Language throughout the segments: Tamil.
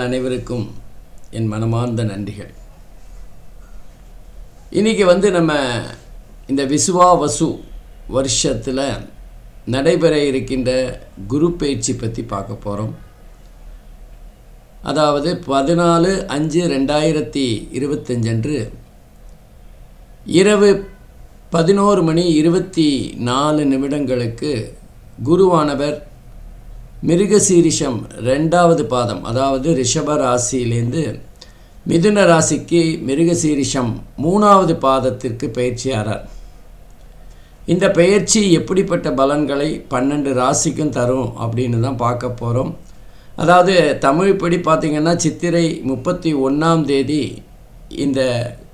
நேயர்கள் அனைவருக்கும் என் மனமார்ந்த நன்றிகள். இன்றைக்கி வந்து நம்ம இந்த விசுவா வசு வருஷத்தில் நடைபெற இருக்கின்ற குரு பயிற்சி பற்றி பார்க்க போகிறோம் அதாவது பதினாலு அஞ்சு ரெண்டாயிரத்தி இருபத்தஞ்சன்று இரவு பதினோரு மணி இருபத்தி நாலு நிமிடங்களுக்கு குருவானவர் மிருகசீரிஷம் ரெண்டாவது பாதம் அதாவது ரிஷப ராசியிலேருந்து மிதுன ராசிக்கு மிருகசீரிஷம் மூணாவது பாதத்திற்கு பயிற்சியாரார். இந்த பயிற்சி எப்படிப்பட்ட பலன்களை பன்னெண்டு ராசிக்கும் தரும் அப்படின்னு தான் பார்க்க போகிறோம் அதாவது தமிழ்ப்படி பார்த்திங்கன்னா சித்திரை முப்பத்தி ஒன்றாம் தேதி இந்த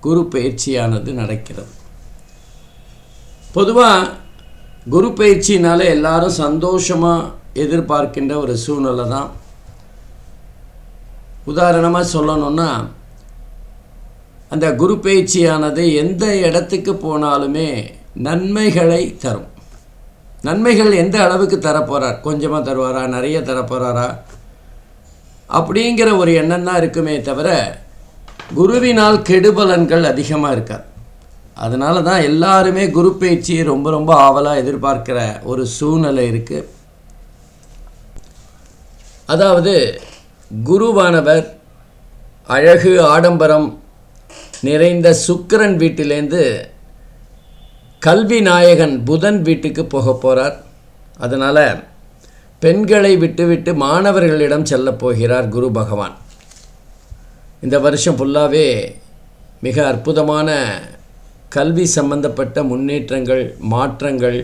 குரு பயிற்சியானது நடக்கிறது. பொதுவாக குரு பயிற்சினால எல்லாரும் சந்தோஷமாக எதிர்பார்க்கின்ற ஒரு சூழ்நிலை தான். உதாரணமாக சொல்லணுன்னா அந்த குரு பயிற்சியானது எந்த இடத்துக்கு போனாலுமே நன்மைகளை தரும். நன்மைகள் எந்த அளவுக்கு தரப்போகிறார் கொஞ்சமாக தருவாரா? நிறைய தரப்போகிறாரா அப்படிங்கிற ஒரு எண்ணம் தான் இருக்குமே தவிர குருவினால் கெடுபலன்கள் அதிகமாக இருக்காது. அதனால தான் எல்லாருமே குரு பயிற்சியை ரொம்ப ரொம்ப ஆவலாக எதிர்பார்க்கிற ஒரு சூழ்நிலை இருக்குது அதாவது குருவானவர் அழகு ஆடம்பரம் நிறைந்த சுக்கிரன் வீட்டிலேருந்து கல்வி நாயகன் புதன் வீட்டுக்கு போக போகிறார் அதனால் பெண்களை விட்டுவிட்டு மாணவர்களிடம் செல்லப் போகிறார் குரு பகவான். இந்த வருஷம் ஃபுல்லாகவே மிக அற்புதமான கல்வி சம்பந்தப்பட்ட முன்னேற்றங்கள் மாற்றங்கள்.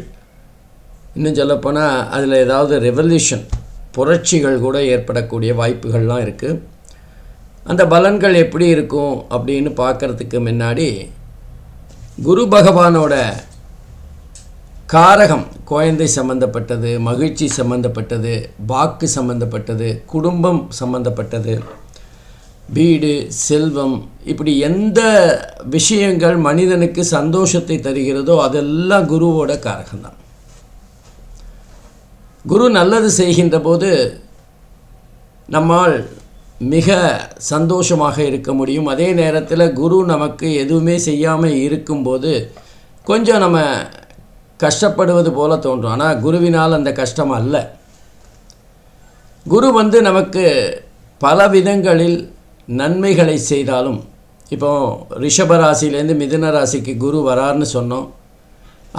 இன்னும் சொல்லப்போனால் அதில் ஏதாவது ரெவல்யூஷன் புரட்சிகள் கூட ஏற்படக்கூடிய வாய்ப்புகள்லாம் இருக்குது அந்த பலன்கள் எப்படி இருக்கும் அப்படின்னு பார்க்குறதுக்கு முன்னாடி குரு பகவானோட காரகம் குழந்தை சம்பந்தப்பட்டது மகிழ்ச்சி சம்பந்தப்பட்டது வாக்கு சம்பந்தப்பட்டது குடும்பம் சம்பந்தப்பட்டது வீடு செல்வம் இப்படி எந்த விஷயங்கள் மனிதனுக்கு சந்தோஷத்தை தருகிறதோ அதெல்லாம் குருவோட காரகம்தான். குரு நல்லது செய்கின்ற போது நம்மால் மிக சந்தோஷமாக இருக்க முடியும். அதே நேரத்தில் குரு நமக்கு எதுவுமே செய்யாமல் இருக்கும்போது கொஞ்சம் நம்ம கஷ்டப்படுவது போல தோன்றும். ஆனால் குருவினால் அந்த கஷ்டம் அல்ல. குரு வந்து நமக்கு பல விதங்களில் நன்மைகளை செய்தாலும் இப்போ ரிஷபராசிலேருந்து மிதுன ராசிக்கு குரு வரார்னு சொன்னோம்.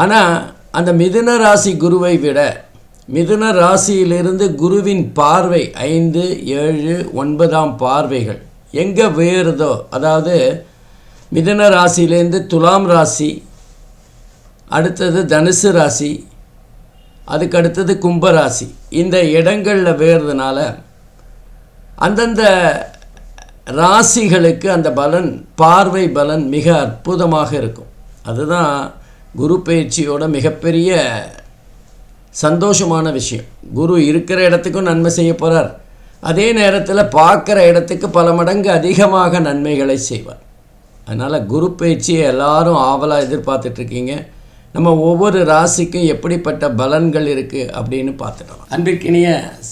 ஆனால் அந்த மிதுன ராசி குருவை விட மிதுன ராசியிலிருந்து குருவின் பார்வை ஐந்து ஏழு ஒன்பதாம் பார்வைகள். எங்கே வேறுதோ அதாவது மிதுன ராசியிலேருந்து துலாம் ராசி அடுத்தது தனுசு ராசி அதுக்கு அடுத்தது கும்பராசி இந்த இடங்களில் வேறுறதுனால அந்தந்த ராசிகளுக்கு அந்த பலன் பார்வை பலன் மிக அற்புதமாக இருக்கும். அதுதான் குரு பயிற்சியோட மிகப்பெரிய சந்தோஷமான விஷயம். குரு இருக்கிற இடத்துக்கும் நன்மை செய்ய போகிறார் அதே நேரத்தில் பார்க்குற இடத்துக்கு பல மடங்கு அதிகமாக நன்மைகளை செய்வார். அதனால் குரு பயிற்சியை எல்லாரும் ஆவலாக எதிர்பார்த்துட்ருக்கீங்க நம்ம ஒவ்வொரு ராசிக்கும் எப்படிப்பட்ட பலன்கள் இருக்குது அப்படின்னு பார்த்துட்டோம் அன்பிற்கினிய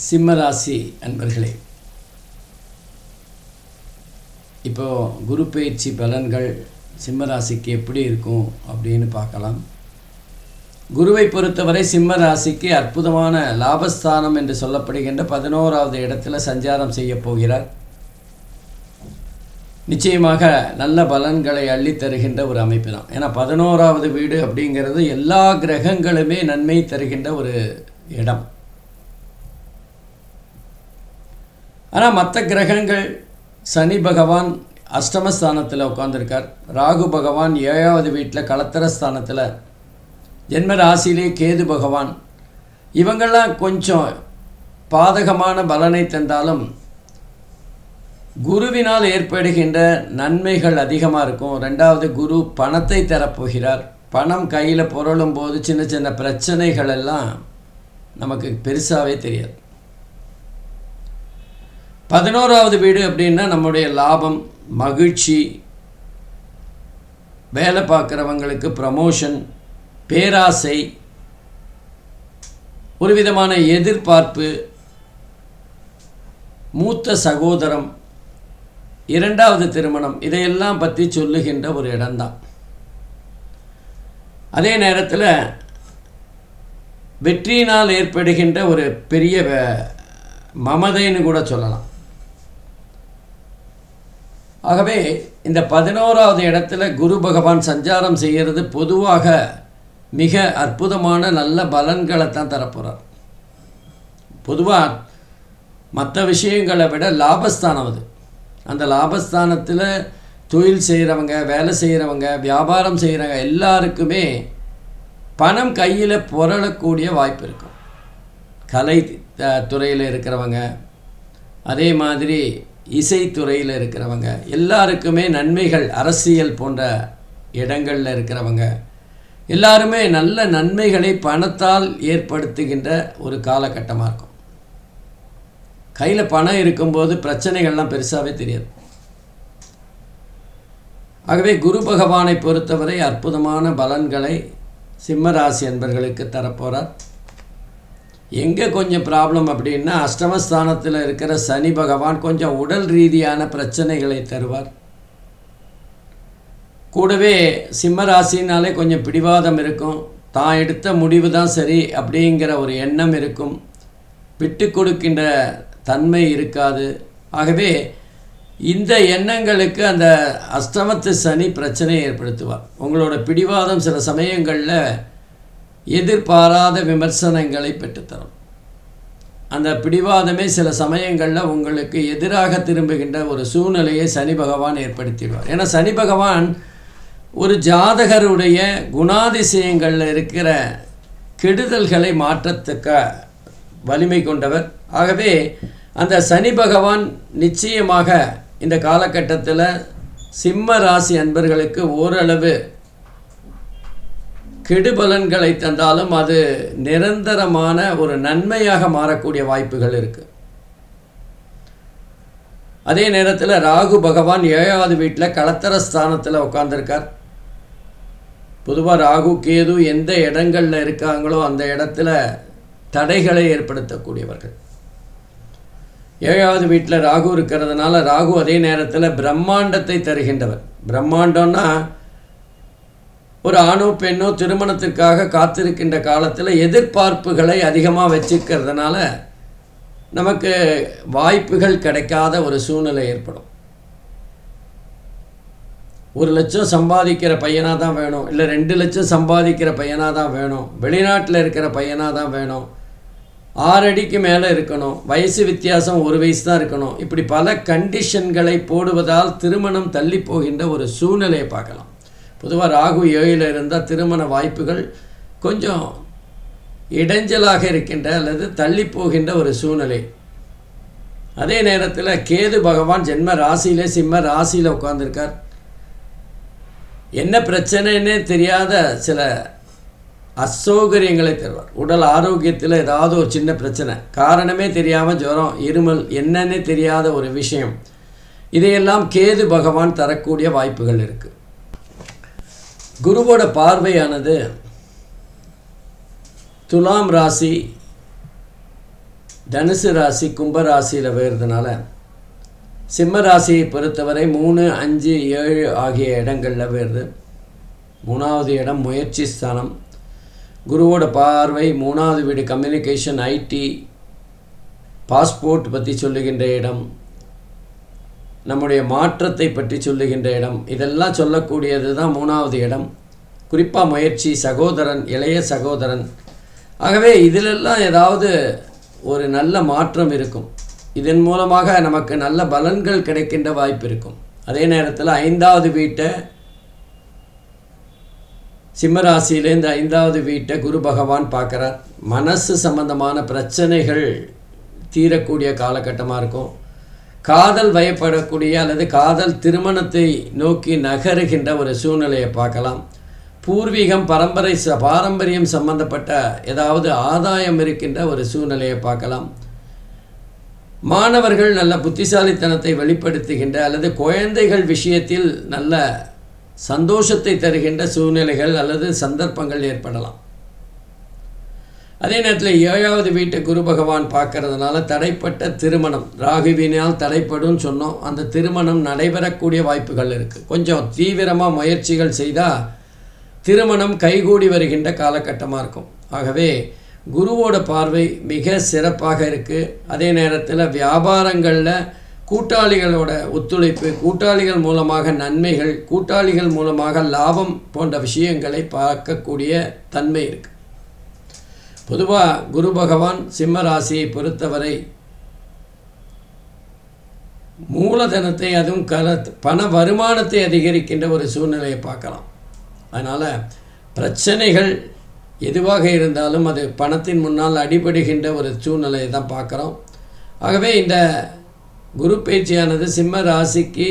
சிம்ம ராசி அன்பர்களே இப்போது குரு பயிற்சி பலன்கள் சிம்ம ராசிக்கு எப்படி இருக்கும் அப்படின்னு பார்க்கலாம். குருவை பொறுத்தவரை சிம்ம ராசிக்கு அற்புதமான லாபஸ்தானம் என்று சொல்லப்படுகின்ற பதினோராவது இடத்துல சஞ்சாரம் செய்ய போகிறார். நிச்சயமாக நல்ல பலன்களை அள்ளி தருகின்ற ஒரு அமைப்பு தான். ஏன்னா பதினோராவது வீடு அப்படிங்கிறது எல்லா கிரகங்களுமே நன்மை தருகின்ற ஒரு இடம். ஆனால் மற்ற கிரகங்கள் சனி பகவான் அஷ்டமஸ்தானத்தில் உட்காந்துருக்கார் ராகு பகவான் ஏழாவது வீட்டில் கலத்தர ஸ்தானத்தில் ஜென்ம ராசியிலே கேது பகவான். இவங்கெல்லாம் கொஞ்சம் பாதகமான பலனை தந்தாலும் குருவினால் ஏற்படுகின்ற நன்மைகள் அதிகமாக இருக்கும். ரெண்டாவது குரு பணத்தை தரப்போகிறார். பணம் கையில் புரளும் போது சின்ன சின்ன பிரச்சனைகள் எல்லாம் நமக்கு பெருசாகவே தெரியாது. பதினோராவது வீடு அப்படின்னா நம்முடைய லாபம் மகிழ்ச்சி வேலை பார்க்குறவங்களுக்கு ப்ரமோஷன் பேராசை ஒரு விதமான எதிர்பார்ப்பு மூத்த சகோதரம் இரண்டாவது திருமணம் இதையெல்லாம் பற்றி சொல்லுகின்ற ஒரு இடம்தான். அதே நேரத்தில் வெற்றியினால் ஏற்படுகின்ற ஒரு பெரிய மமதைன்னு கூட சொல்லலாம். ஆகவே இந்த பதினோராவது இடத்துல குரு பகவான் சஞ்சாரம் செய்கிறது பொதுவாக மிக அற்புதமான நல்ல பலன்களை தான் தரப்போகிறார் பொதுவாக மற்ற விஷயங்களை விட லாபஸ்தானம் அது. அந்த லாபஸ்தானத்தில் தொழில் செய்கிறவங்க வேலை செய்கிறவங்க வியாபாரம் செய்கிறவங்க எல்லாருக்குமே பணம் கையில் புரளக்கூடிய வாய்ப்பு இருக்கும். கலை த- துறையில் இருக்கிறவங்க அதே மாதிரி இசைத்துறையில் இருக்கிறவங்க எல்லாருக்குமே நன்மைகள் அரசியல் போன்ற இடங்களில் இருக்கிறவங்க எல்லாருமே நல்ல நன்மைகளை பணத்தால் ஏற்படுத்துகின்ற ஒரு காலகட்டமாக இருக்கும். கையில் பணம் இருக்கும்போது பிரச்சனைகள்லாம் பெருசாகவே தெரியாது. ஆகவே குரு பகவானை பொறுத்தவரை அற்புதமான பலன்களை சிம்மராசி என்பர்களுக்கு தரப்போகிறார் எங்கே கொஞ்சம் ப்ராப்ளம் அப்படின்னா அஷ்டமஸ்தானத்தில் இருக்கிற சனி பகவான் கொஞ்சம் உடல் ரீதியான பிரச்சனைகளை தருவார். கூடவே சிம்ம ராசினாலே கொஞ்சம் பிடிவாதம் இருக்கும். தான் எடுத்த முடிவு தான் சரி அப்படிங்கிற ஒரு எண்ணம் இருக்கும். விட்டு கொடுக்கின்ற தன்மை இருக்காது. ஆகவே இந்த எண்ணங்களுக்கு அந்த அஷ்டமத்து சனி பிரச்சனையை ஏற்படுத்துவார். உங்களோட பிடிவாதம் சில சமயங்களில் எதிர்பாராத விமர்சனங்களை பெற்றுத்தரும். அந்த பிடிவாதமே சில சமயங்களில் உங்களுக்கு எதிராக திரும்புகின்ற ஒரு சூழ்நிலையை சனி பகவான் ஏற்படுத்திடுவார். ஏன்னா சனி பகவான் ஒரு ஜாதகருடைய குணாதிசயங்களில் இருக்கிற கெடுதல்களை மாற்றத்தக்க வலிமை கொண்டவர். ஆகவே அந்த சனி பகவான் நிச்சயமாக இந்த காலகட்டத்தில் சிம்ம ராசி அன்பர்களுக்கு ஓரளவு கெடுபலன்களை தந்தாலும் அது நிரந்தரமான ஒரு நன்மையாக மாறக்கூடிய வாய்ப்புகள் இருக்கு. அதே நேரத்தில் ராகு பகவான் ஏழாவது வீட்டில் கலத்தர ஸ்தானத்தில் உட்காந்துருக்கார் பொதுவாக ராகு கேது எந்த இடங்களில் இருக்காங்களோ அந்த இடத்துல தடைகளை ஏற்படுத்தக்கூடியவர்கள். ஏழாவது வீட்டில் ராகு இருக்கிறதுனால ராகு அதே நேரத்தில் பிரம்மாண்டத்தை தருகின்றவர். பிரம்மாண்டம்னா ஒரு ஆணோ பெண்ணோ திருமணத்திற்காக காத்திருக்கின்ற காலத்தில் எதிர்பார்ப்புகளை அதிகமாக வச்சுக்கிறதுனால நமக்கு வாய்ப்புகள் கிடைக்காத ஒரு சூழ்நிலை ஏற்படும். ஒரு லட்சம் சம்பாதிக்கிற பையனாக தான் வேணும். இல்லை ரெண்டு லட்சம் சம்பாதிக்கிற பையனாக தான் வேணும். வெளிநாட்டில் இருக்கிற பையனாக தான் வேணும். ஆறு அடிக்கு மேலே இருக்கணும். வயசு வித்தியாசம் ஒரு வயசு தான் இருக்கணும். இப்படி பல கண்டிஷன்களை போடுவதால் திருமணம் தள்ளி போகின்ற ஒரு சூழ்நிலையை பார்க்கலாம். பொதுவாக ராகு ஏழில் இருந்தால் திருமண வாய்ப்புகள் கொஞ்சம் இடைஞ்சலாக இருக்கின்ற அல்லது தள்ளி போகின்ற ஒரு சூழ்நிலை. அதே நேரத்தில் கேது பகவான் ஜென்ம ராசியிலே சிம்ம ராசியில் உட்காந்துருக்கார் என்ன பிரச்சனைன்னே தெரியாத சில அசௌகரியங்களை தருவார் உடல் ஆரோக்கியத்தில் ஏதாவது ஒரு சின்ன பிரச்சனை காரணமே தெரியாமல் ஜுரம் இருமல் என்னன்னே தெரியாத ஒரு விஷயம். இதையெல்லாம் கேது பகவான் தரக்கூடிய வாய்ப்புகள் இருக்குது குருவோட பார்வையானது துலாம் ராசி தனுசு ராசி கும்ப ராசியில் வருதுனால சிம்ம ராசியை பொறுத்தவரை மூணு அஞ்சு ஏழு ஆகிய இடங்களில் வருது மூணாவது இடம் முயற்சி ஸ்தானம். குருவோட பார்வை மூணாவது வீடு கம்யூனிகேஷன் ஐடி பாஸ்போர்ட் பற்றி சொல்லுகின்ற இடம் நம்முடைய மாற்றத்தை பற்றி சொல்லுகின்ற இடம் இதெல்லாம் சொல்லக்கூடியது தான் மூணாவது இடம். குறிப்பாக முயற்சி சகோதரன் இளைய சகோதரன். ஆகவே இதிலெல்லாம் ஏதாவது ஒரு நல்ல மாற்றம் இருக்கும். இதன் மூலமாக நமக்கு நல்ல பலன்கள் கிடைக்கின்ற வாய்ப்பு இருக்கும். அதே நேரத்தில் ஐந்தாவது வீட்டை சிம்மராசியிலேருந்து ஐந்தாவது வீட்டை குரு பகவான் பார்க்குறார். மனசு சம்பந்தமான பிரச்சனைகள் தீரக்கூடிய காலகட்டமாக இருக்கும். காதல் வயப்படக்கூடிய அல்லது காதல் திருமணத்தை நோக்கி நகருகின்ற ஒரு சூழ்நிலையை பார்க்கலாம். பூர்வீகம் பரம்பரை ச பாரம்பரியம் சம்பந்தப்பட்ட ஏதாவது ஆதாயம் இருக்கின்ற ஒரு சூழ்நிலையை பார்க்கலாம். மாணவர்கள் நல்ல புத்திசாலித்தனத்தை வெளிப்படுத்துகின்ற அல்லது குழந்தைகள் விஷயத்தில் நல்ல சந்தோஷத்தை தருகின்ற சூழ்நிலைகள் அல்லது சந்தர்ப்பங்கள் ஏற்படலாம். அதே நேரத்தில் ஏழாவது வீட்டை குரு பகவான் பார்க்கறதுனால தடைப்பட்ட திருமணம் ராகுவினால் தடைப்படும் சொன்னோம். அந்த திருமணம் நடைபெறக்கூடிய வாய்ப்புகள் இருக்குது கொஞ்சம் தீவிரமாக முயற்சிகள் செய்தால் திருமணம் கைகூடி வருகின்ற காலகட்டமாக இருக்கும். ஆகவே குருவோட பார்வை மிக சிறப்பாக இருக்குது அதே நேரத்தில் வியாபாரங்களில் கூட்டாளிகளோட ஒத்துழைப்பு கூட்டாளிகள் மூலமாக நன்மைகள் கூட்டாளிகள் மூலமாக லாபம் போன்ற விஷயங்களை பார்க்கக்கூடிய தன்மை இருக்குது பொதுவாக குரு பகவான் சிம்ம ராசியை பொறுத்தவரை மூலதனத்தை அதுவும் கல பண வருமானத்தை அதிகரிக்கின்ற ஒரு சூழ்நிலையை பார்க்கலாம். அதனால் பிரச்சனைகள் எதுவாக இருந்தாலும் அது பணத்தின் முன்னால் அடிபடுகின்ற ஒரு சூழ்நிலையை தான் பார்க்குறோம். ஆகவே இந்த குரு பேச்சியானது சிம்ம ராசிக்கு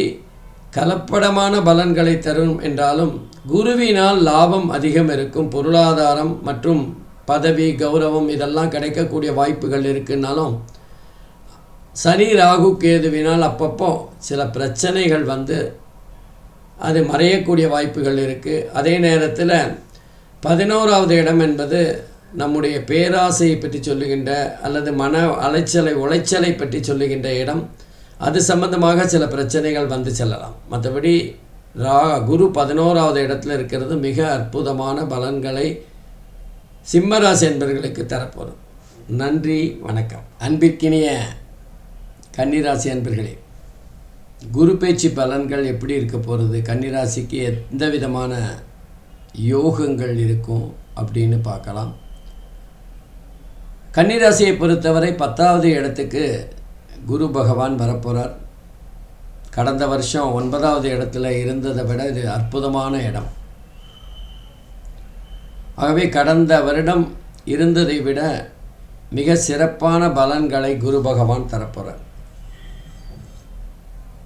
கலப்படமான பலன்களை தரும் என்றாலும் குருவினால் லாபம் அதிகம் இருக்கும் பொருளாதாரம் மற்றும் பதவி கௌரவம் இதெல்லாம் கிடைக்கக்கூடிய வாய்ப்புகள் இருக்குன்னாலும் சனி ராகு கேதுவினால் அப்பப்போ சில பிரச்சனைகள் வந்து அது மறையக்கூடிய வாய்ப்புகள் இருக்குது அதே நேரத்தில் பதினோராவது இடம் என்பது நம்முடைய பேராசையை பற்றி சொல்லுகின்ற அல்லது மன அலைச்சலை உளைச்சலை பற்றி சொல்லுகின்ற இடம். அது சம்பந்தமாக சில பிரச்சனைகள் வந்து செல்லலாம். மற்றபடி ரா குரு பதினோராவது இடத்துல இருக்கிறது மிக அற்புதமான பலன்களை சிம்மராசி என்பவர்களுக்கு தரப்போகிறது நன்றி வணக்கம். அன்பிற்கினிய கன்னிராசி அன்பர்களே குரு பேச்சு பலன்கள் எப்படி இருக்க போகிறது கன்னிராசிக்கு எந்த விதமான யோகங்கள் இருக்கும் அப்படின்னு பார்க்கலாம். கன்னிராசியை பொறுத்தவரை பத்தாவது இடத்துக்கு குரு பகவான் வரப்போகிறார் கடந்த வருஷம் ஒன்பதாவது இடத்துல இருந்ததை விட இது அற்புதமான இடம். ஆகவே கடந்த வருடம் இருந்ததை விட மிக சிறப்பான பலன்களை குரு பகவான் தரப்போகிறார்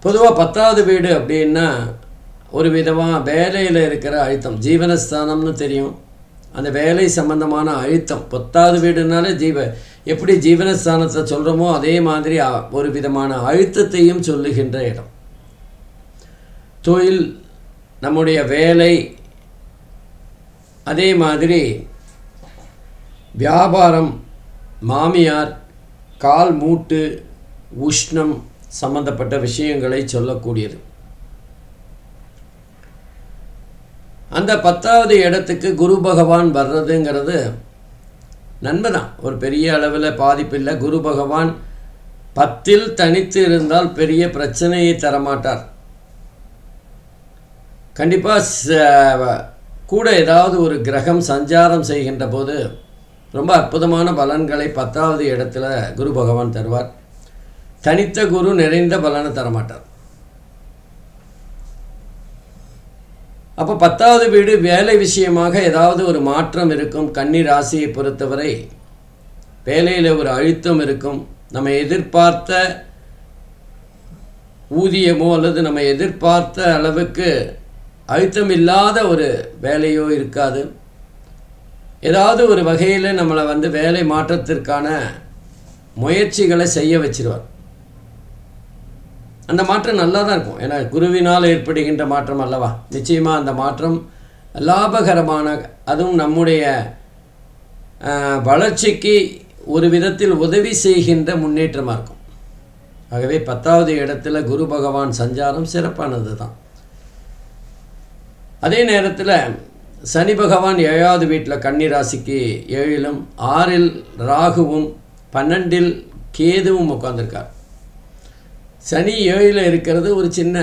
பொதுவாக பத்தாவது வீடு அப்படின்னா ஒரு விதமாக வேலையில் இருக்கிற அழுத்தம் ஜீவனஸ்தானம்னு தெரியும். அந்த வேலை சம்பந்தமான அழுத்தம் பத்தாவது வீடுனாலே ஜீவ எப்படி ஜீவனஸ்தானத்தை சொல்கிறோமோ அதே மாதிரி ஒரு விதமான அழுத்தத்தையும் சொல்லுகின்ற இடம். தொழில் நம்முடைய வேலை அதே மாதிரி வியாபாரம் மாமியார் கால் மூட்டு உஷ்ணம் சம்பந்தப்பட்ட விஷயங்களை சொல்லக்கூடியது. அந்த பத்தாவது இடத்துக்கு குரு பகவான் வர்றதுங்கிறது நன்மை தான் ஒரு பெரிய அளவில் பாதிப்பு இல்லை குரு பகவான் பத்தில் தனித்து இருந்தால் பெரிய பிரச்சனையை தரமாட்டார். கண்டிப்பாக கூட ஏதாவது ஒரு கிரகம் சஞ்சாரம் செய்கின்ற போது ரொம்ப அற்புதமான பலன்களை பத்தாவது இடத்துல குரு பகவான் தருவார். தனித்த குரு நிறைந்த பலனை தரமாட்டார். அப்போ பத்தாவது வீடு வேலை விஷயமாக ஏதாவது ஒரு மாற்றம் இருக்கும் கன்னி ராசியை பொறுத்தவரை. வேலையில் ஒரு அழுத்தம் இருக்கும். நம்ம எதிர்பார்த்த ஊதியமோ அல்லது நம்ம எதிர்பார்த்த அளவுக்கு அழுத்தம் இல்லாத ஒரு வேலையோ இருக்காது. ஏதாவது ஒரு வகையில் நம்மளை வந்து வேலை மாற்றத்திற்கான முயற்சிகளை செய்ய வச்சிருவார். அந்த மாற்றம் நல்லா தான் இருக்கும். ஏன்னா குருவினால் ஏற்படுகின்ற மாற்றம் அல்லவா? நிச்சயமாக அந்த மாற்றம் லாபகரமான அதுவும் நம்முடைய வளர்ச்சிக்கு ஒரு விதத்தில் உதவி செய்கின்ற முன்னேற்றமாக இருக்கும். ஆகவே பத்தாவது இடத்துல குரு பகவான் சஞ்சாரம் சிறப்பானது தான் அதே நேரத்தில் சனி பகவான் ஏழாவது வீட்டில் கன்னிராசிக்கு ஏழிலும் ஆறில் ராகுவும் பன்னெண்டில் கேதுவும் உட்காந்துருக்கார் சனி ஏழில் இருக்கிறது ஒரு சின்ன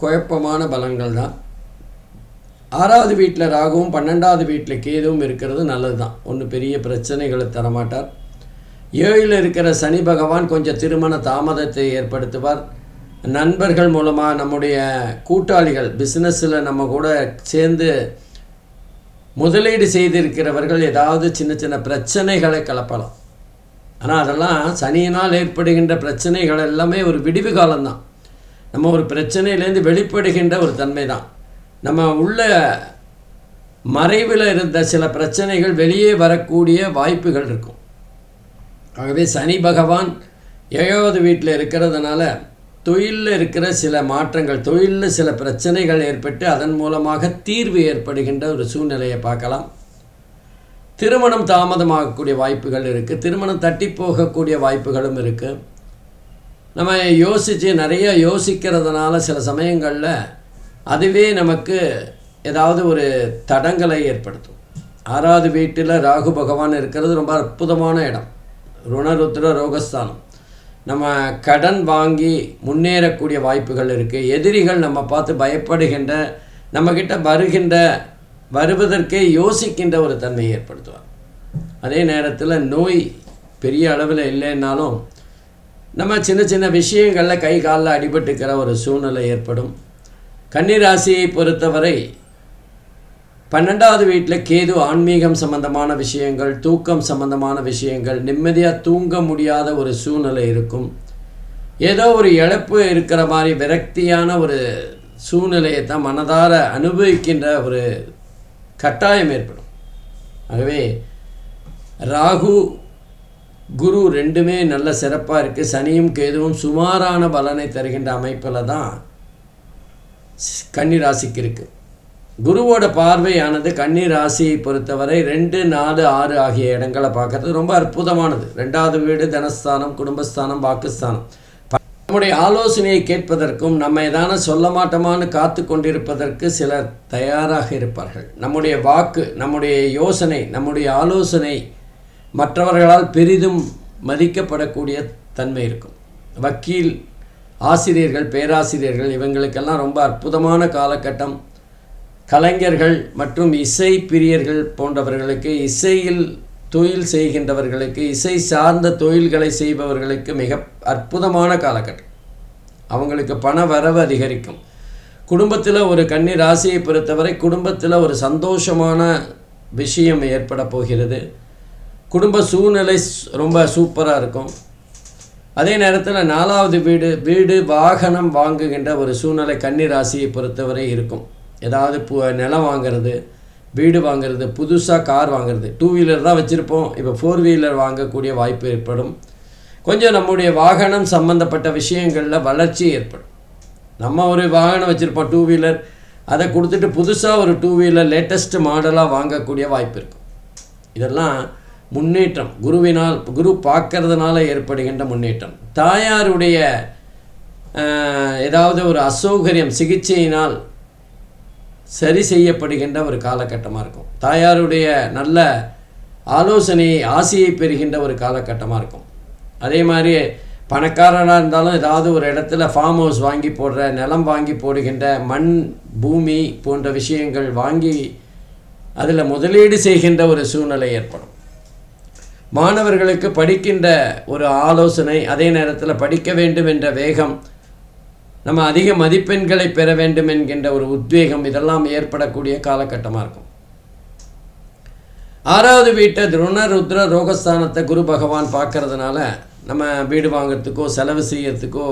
குழப்பமான பலன்கள் தான். ஆறாவது வீட்டில் ராகுவும் பன்னெண்டாவது வீட்டில் கேதுவும் இருக்கிறது நல்லது தான் ஒன்றும் பெரிய பிரச்சனைகளை தரமாட்டார். ஏழில் இருக்கிற சனி பகவான் கொஞ்சம் திருமண தாமதத்தை ஏற்படுத்துவார். நண்பர்கள் மூலமாக நம்முடைய கூட்டாளிகள் பிஸ்னஸில் நம்ம கூட சேர்ந்து முதலீடு செய்திருக்கிறவர்கள் ஏதாவது சின்ன சின்ன பிரச்சனைகளை கலப்பலாம். ஆனால் அதெல்லாம் சனியினால் ஏற்படுகின்ற பிரச்சனைகள் எல்லாமே ஒரு விடிவு காலம்தான். நம்ம ஒரு பிரச்சனையிலேருந்து வெளிப்படுகின்ற ஒரு தன்மை தான் நம்ம உள்ள மறைவில் இருந்த சில பிரச்சனைகள் வெளியே வரக்கூடிய வாய்ப்புகள் இருக்கும். ஆகவே சனி பகவான் ஏழாவது வீட்டில் இருக்கிறதுனால தொழிலில் இருக்கிற சில மாற்றங்கள் தொழிலில் சில பிரச்சனைகள் ஏற்பட்டு அதன் மூலமாக தீர்வு ஏற்படுகின்ற ஒரு சூழ்நிலையை பார்க்கலாம். திருமணம் தாமதமாகக்கூடிய வாய்ப்புகள் இருக்குது திருமணம் தட்டி போகக்கூடிய வாய்ப்புகளும் இருக்குது நம்ம யோசித்து நிறைய யோசிக்கிறதுனால சில சமயங்களில் அதுவே நமக்கு ஏதாவது ஒரு தடங்களை ஏற்படுத்தும். ஆறாவது வீட்டில் ராகு பகவான் இருக்கிறது ரொம்ப அற்புதமான இடம். ருணருத்ர ரோகஸ்தானம். நம்ம கடன் வாங்கி முன்னேறக்கூடிய வாய்ப்புகள் இருக்குது எதிரிகள் நம்ம பார்த்து பயப்படுகின்ற நம்மக்கிட்ட வருகின்ற வருவதற்கே யோசிக்கின்ற ஒரு தன்மையை ஏற்படுத்துவார். அதே நேரத்தில் நோய் பெரிய அளவில் இல்லைன்னாலும் நம்ம சின்ன சின்ன விஷயங்களில் கை காலில் அடிபட்டுக்கிற ஒரு சூழ்நிலை ஏற்படும். கன்னிராசியை பொறுத்தவரை பன்னெண்டாவது வீட்டில் கேது ஆன்மீகம் சம்பந்தமான விஷயங்கள் தூக்கம் சம்பந்தமான விஷயங்கள் நிம்மதியாக தூங்க முடியாத ஒரு சூழ்நிலை இருக்கும். ஏதோ ஒரு இழப்பு இருக்கிற மாதிரி விரக்தியான ஒரு சூழ்நிலையை தான் மனதார அனுபவிக்கின்ற ஒரு கட்டாயம் ஏற்படும். ஆகவே ராகு குரு ரெண்டுமே நல்ல சிறப்பாக இருக்குது சனியும் கேதுவும் சுமாரான பலனை தருகின்ற அமைப்பில் தான் கன்னி ராசிக்கு இருக்குது குருவோட பார்வையானது கன்னி ராசியை பொறுத்தவரை ரெண்டு நாலு ஆறு ஆகிய இடங்களை பார்க்கறது ரொம்ப அற்புதமானது. ரெண்டாவது வீடு தனஸ்தானம் குடும்பஸ்தானம் வாக்குஸ்தானம். நம்முடைய ஆலோசனையை கேட்பதற்கும் நம்ம ஏதான சொல்ல மாட்டோமான்னு காத்து கொண்டிருப்பதற்கு சிலர் தயாராக இருப்பார்கள். நம்முடைய வாக்கு நம்முடைய யோசனை நம்முடைய ஆலோசனை மற்றவர்களால் பெரிதும் மதிக்கப்படக்கூடிய தன்மை இருக்கும். வக்கீல் ஆசிரியர்கள் பேராசிரியர்கள் இவங்களுக்கெல்லாம் ரொம்ப அற்புதமான காலகட்டம். கலைஞர்கள் மற்றும் இசை பிரியர்கள் போன்றவர்களுக்கு இசையில் தொழில் செய்கின்றவர்களுக்கு இசை சார்ந்த தொழில்களை செய்பவர்களுக்கு மிக அற்புதமான காலகட்டம். அவங்களுக்கு பண வரவு அதிகரிக்கும். குடும்பத்தில் ஒரு கன்னி ராசியை பொறுத்தவரை குடும்பத்தில் ஒரு சந்தோஷமான விஷயம் ஏற்பட போகிறது. குடும்ப சூழ்நிலை ரொம்ப சூப்பராக இருக்கும். அதே நேரத்தில் நாலாவது வீடு வீடு வாகனம் வாங்குகின்ற ஒரு சூழ்நிலை கன்னி ராசியை பொறுத்தவரை இருக்கும். ஏதாவது பு நிலம் வாங்கிறது வீடு வாங்கிறது புதுசாக கார் வாங்குறது. டூ வீலர் தான் வச்சுருப்போம். இப்போ ஃபோர் வீலர் வாங்கக்கூடிய வாய்ப்பு ஏற்படும். கொஞ்சம் நம்முடைய வாகனம் சம்மந்தப்பட்ட விஷயங்களில் வளர்ச்சி ஏற்படும். நம்ம ஒரு வாகனம் வச்சுருப்போம் டூ வீலர் அதை கொடுத்துட்டு புதுசாக ஒரு டூ வீலர் லேட்டஸ்ட் மாடலாக வாங்கக்கூடிய வாய்ப்பு இருக்கும். இதெல்லாம் முன்னேற்றம். குருவினால் குரு பார்க்கறதுனால ஏற்படுகின்ற முன்னேற்றம். தாயாருடைய ஏதாவது ஒரு அசௌகரியம் சிகிச்சையினால் சரி செய்யப்படுகின்ற ஒரு காலகட்டமாக இருக்கும். தாயாருடைய நல்ல ஆலோசனை ஆசையை பெறுகின்ற ஒரு காலகட்டமாக இருக்கும். அதே மாதிரி பணக்காரனாக இருந்தாலும் ஏதாவது ஒரு இடத்துல ஃபார்ம் ஹவுஸ் வாங்கி போடுற நிலம் வாங்கி போடுகின்ற மண் பூமி போன்ற விஷயங்கள் வாங்கி அதில் முதலீடு செய்கின்ற ஒரு சூழ்நிலை ஏற்படும். மாணவர்களுக்கு படிக்கின்ற ஒரு ஆலோசனை அதே நேரத்தில் படிக்க வேண்டும் என்ற வேகம் நம்ம அதிக மதிப்பெண்களை பெற வேண்டும் என்கின்ற ஒரு உத்வேகம் இதெல்லாம் ஏற்படக்கூடிய காலகட்டமாக இருக்கும். ஆறாவது வீட்டை துருண ருத்ர ரோகஸ்தானத்தை குரு பகவான் பார்க்கறதுனால நம்ம வீடு வாங்கிறதுக்கோ செலவு செய்யறதுக்கோ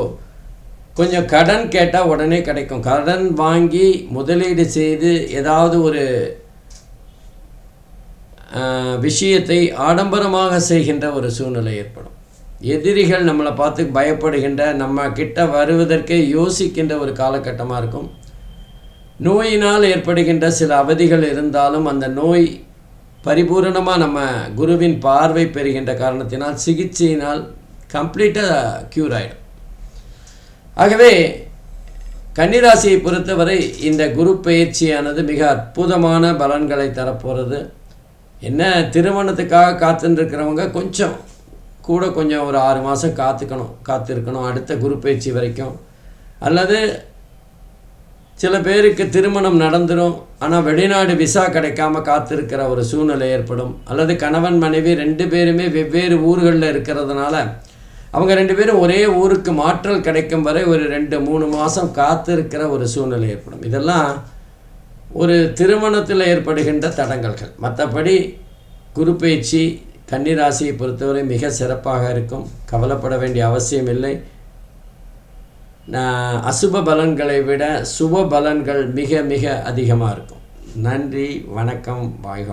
கொஞ்சம் கடன் கேட்டால் உடனே கிடைக்கும். கடன் வாங்கி முதலீடு செய்து ஏதாவது ஒரு விஷயத்தை ஆடம்பரமாக செய்கின்ற ஒரு சூழ்நிலை ஏற்படும். எதிரிகள் நம்மளை பார்த்து பயப்படுகின்ற நம்ம கிட்ட வருவதற்கே யோசிக்கின்ற ஒரு காலகட்டமாக இருக்கும். நோயினால் ஏற்படுகின்ற சில அவதிகள் இருந்தாலும் அந்த நோய் பரிபூரணமாக நம்ம குருவின் பார்வை பெறுகின்ற காரணத்தினால் சிகிச்சையினால் கம்ப்ளீட்டாக க்யூர் ஆகிடும் ஆகவே கன்னிராசியை பொறுத்தவரை இந்த குரு பயிற்சியானது மிக அற்புதமான பலன்களை தரப்போகிறது என்ன திருமணத்துக்காக காத்துருக்கிறவங்க கொஞ்சம் கூட கொஞ்சம் ஒரு ஆறு மாதம் காத்துக்கணும் காத்திருக்கணும் அடுத்த குரு பயிற்சி வரைக்கும். அல்லது சில பேருக்கு திருமணம் நடந்துடும் ஆனால் வெளிநாடு விசா கிடைக்காம காத்திருக்கிற ஒரு சூழ்நிலை ஏற்படும். அல்லது கணவன் மனைவி ரெண்டு பேருமே வெவ்வேறு ஊர்களில் இருக்கிறதுனால அவங்க ரெண்டு பேரும் ஒரே ஊருக்கு மாற்றல் கிடைக்கும் வரை ஒரு ரெண்டு மூணு மாதம் காத்திருக்கிற ஒரு சூழ்நிலை ஏற்படும். இதெல்லாம் ஒரு திருமணத்தில் ஏற்படுகின்ற தடங்கல்கள். மற்றபடி குரு கன்னி ராசியை பொறுத்தவரை மிக சிறப்பாக இருக்கும். கவலைப்பட வேண்டிய அவசியம் இல்லை. அசுப பலன்களை விட சுப பலன்கள் மிக மிக அதிகமாக இருக்கும். நன்றி வணக்கம் வாழ்க